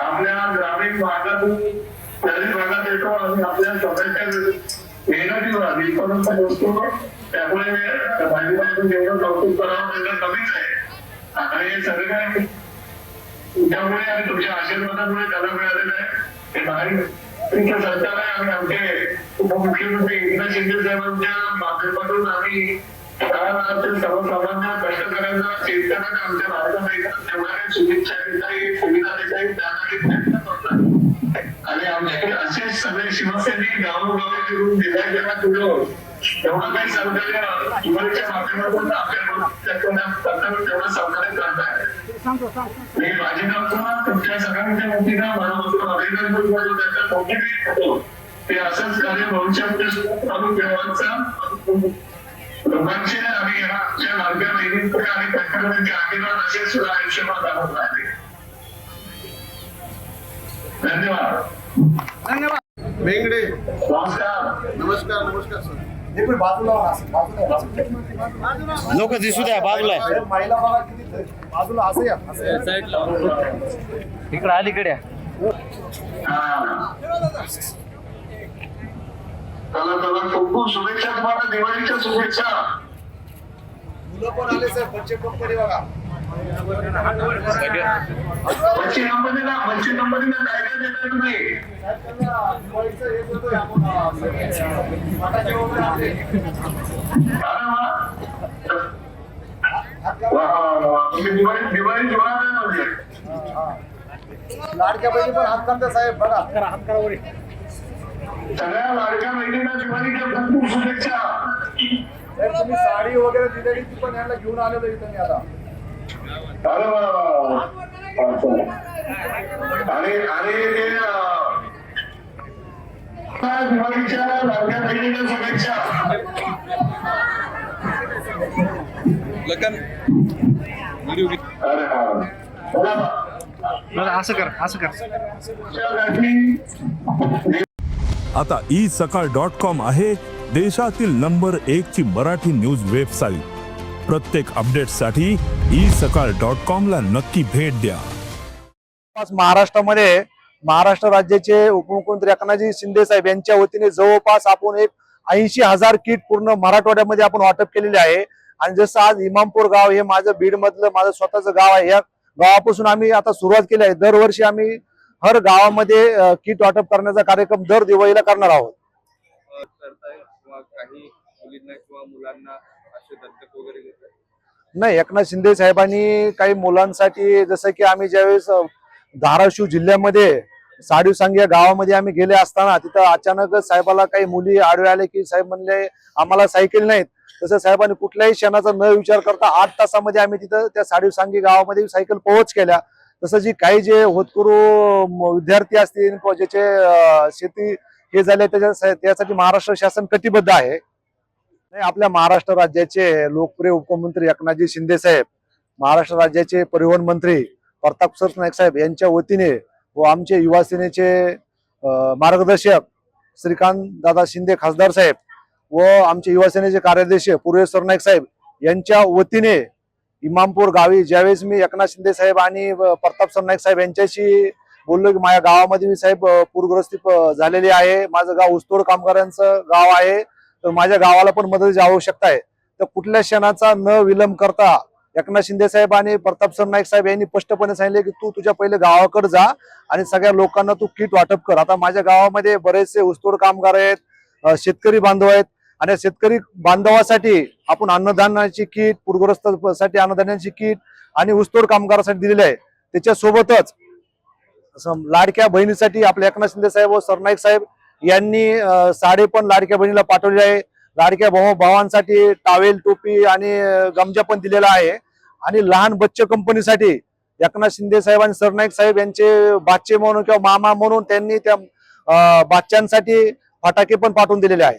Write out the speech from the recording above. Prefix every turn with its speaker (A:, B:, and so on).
A: आपल्या ग्रामीण भागातून शहरी भागात येतो आणि आपल्या स्वतःच्या मेहनतीवर इथपर्यंत पोहोचतो त्यामुळे भाजीपाल्यातून जेवढं कौतुक करावं त्यांना कमीच आहे. आणि हे सगळं काय तुमच्यामुळे आणि तुमच्या आशीर्वादामुळे त्याला मिळालेलं आहे. हे बाहेर सरकार आहे आणि आमचे उपमुख्यमंत्री एकनाथ शिंदे साहेबांच्या माध्यमातून आम्ही तळागाळातील सर्वसामान्य कष्ट करायचा शेतकऱ्यांना आमच्या भारतात येतात तेवढ्या काही शुभेच्छा देता येईल सुविधा देता येईल त्यासाठी प्रयत्न करतात. आणि आमच्याकडे असेच सगळे शिवसैनिक गावोगावी फिरून जिल्ह्या जिल्ह्यात फिरून एवढं काही सहकार्य हिवाळीच्या माध्यमातून आपल्या तेवढं सहकार्य करताय मी माझे नाव तुमच्या सगळ्यांच्या वतीनं मनापासून अभिनंदन करतो त्याचा मोटिवेट होतो. ते असंच कार्य भविष्यामध्ये सुद्धा चालू ठेवायचं लोकांचे या बहिणींकडे आणि त्यांच्याकडे आशीर्वाद असेच सुद्धा आयुष्यभर दाखवत राहते धन्यवाद
B: बेंगडे
A: नमस्कार
B: नमस्कार नमस्कार सर
C: हे पण बाजूला असं, बाजूला.
D: लोक दिसू द्या बाजूला
C: महिला बघा किती बाजूला असं या असं या.
D: इकडे अलीकडे या.
A: हा. चला चला खूप खूप शुभेच्छा तुम्हाला दिवाळीच्या शुभेच्छा.
C: मुलं पण आले साहेब बच्चे कंपनी बघा.
A: बच्ची बच्ची काय काय तुम्ही? दिवाळी दिवाळी जोरात आहे म्हणजे.
C: लाडक्या बहिणी पण हात काढतात साहेब बघा.
A: सगळ्या लाडक्या बहिणींना दिवाळीच्या खूप खूप शुभेच्छा
C: तुम्ही साडी वगैरे दिलेली ती पण यांना घेऊन आलेलो इथं मी आता
A: अरे वा, वा, वा. अच्छा. आणि आणि ते अं, दिवाळीच्या लाडक्या बहिणींना शुभेच्छा अरे हा बोला बा.
D: बरं, असं कर असं कर
E: आता ई सकाळ डॉट कॉम आहे देशातील नंबर एक ची मराठी न्यूज वेबसाईट. प्रत्येक अपडेटसाठी ई सकाळ डॉट कॉम ला नक्की भेट द्या.
C: जवळपास महाराष्ट्रामध्ये महाराष्ट्र राज्याचे उपमुख्यमंत्री एकनाथजी शिंदे साहेब यांच्या वतीने जवळपास आपण एक ऐंशी हजार किट पूर्ण मराठवाड्यामध्ये आपण वाटप केलेले आहे. आणि जसं आज इमामपूर गाव हे माझं बीड मधलं माझं स्वतःचं गाव आहे. या गावापासून आम्ही आता सुरुवात केली आहे. दरवर्षी आम्ही हर गावामध्ये किट वाटप करण्याचा कार्यक्रम दर दिवाळीला करणार आहोत.
B: काही मुलींना किंवा मुलांना असे दत्तक वगैरे
C: नाही एकनाथ शिंदे साहेबांनी काही मुलांसाठी जसं की आम्ही ज्यावेळेस धाराशिव जिल्ह्यामध्ये साडीवसांग या गावामध्ये आम्ही गेले असताना तिथं अचानकच साहेबाला काही मुली आडवे आले की साहेब म्हणले आम्हाला सायकल नाहीत. तसं साहेबांनी कुठल्याही क्षणाचा न विचार करता आठ तासामध्ये आम्ही तिथं त्या साडीवसांगी गावामध्ये सायकल पोहोच केल्या. तसं जी काही जे होतकरू विद्यार्थी असतील किंवा ज्याचे शेती हे झाले त्याच्या त्यासाठी महाराष्ट्र शासन कटिबद्ध आहे. नाही आपल्या महाराष्ट्र राज्याचे लोकप्रिय उपमुख्यमंत्री एकनाथजी शिंदे साहेब महाराष्ट्र राज्याचे परिवहन मंत्री प्रताप सरनाईक साहेब यांच्या वतीने व आमचे युवा सेनेचे मार्गदर्शक श्रीकांत दादा शिंदे खासदार साहेब व आमचे युवा सेनेचे कार्याध्यक्ष पूर्वेश सरनाईक साहेब यांच्या वतीने इमामपूर गावी. ज्यावेळेस मी एकनाथ शिंदे साहेब आणि प्रताप सरनाईक साहेब यांच्याशी बोललो की माझ्या गावामध्ये मी साहेब पूरग्रस्ती झालेली आहे. माझं गाव ऊसतोड कामगारांचं गाव आहे. तर माझ्या गावाला पण मदतीची आवश्यकता आहे. तर कुठल्या क्षणाचा न विलंब करता एकनाथ शिंदे साहेब आणि प्रताप सरनाईक साहेब यांनी स्पष्टपणे सांगितले की तू तुझ्या पहिले गावाकडे जा आणि सगळ्या लोकांना तू किट वाटप कर. आता माझ्या गावामध्ये बरेचसे ऊसतोड कामगार आहेत शेतकरी बांधव आहेत. आणि शेतकरी बांधवासाठी आपण अन्नदानाची किट पूरग्रस्तासाठी साठी अन्नदानाची किट आणि ऊसतोड कामगारासाठी दिलेली आहे. त्याच्यासोबतच लाडक्या बहिणीसाठी आपले एकनाथ शिंदे साहेब व सरनाईक साहेब यांनी साडे पण लाडक्या बहिणीला पाठवले आहे. लाडक्या भाऊ भावांसाठी टावेल टोपी आणि गमजा पण दिलेला आहे. आणि लहान बच्चे कंपनीसाठी एकनाथ शिंदे साहेब आणि सरनाईक साहेब यांचे बाचे म्हणून किंवा मामा म्हणून त्यांनी त्या अ, फटाके पण पाठवून दिलेले आहे.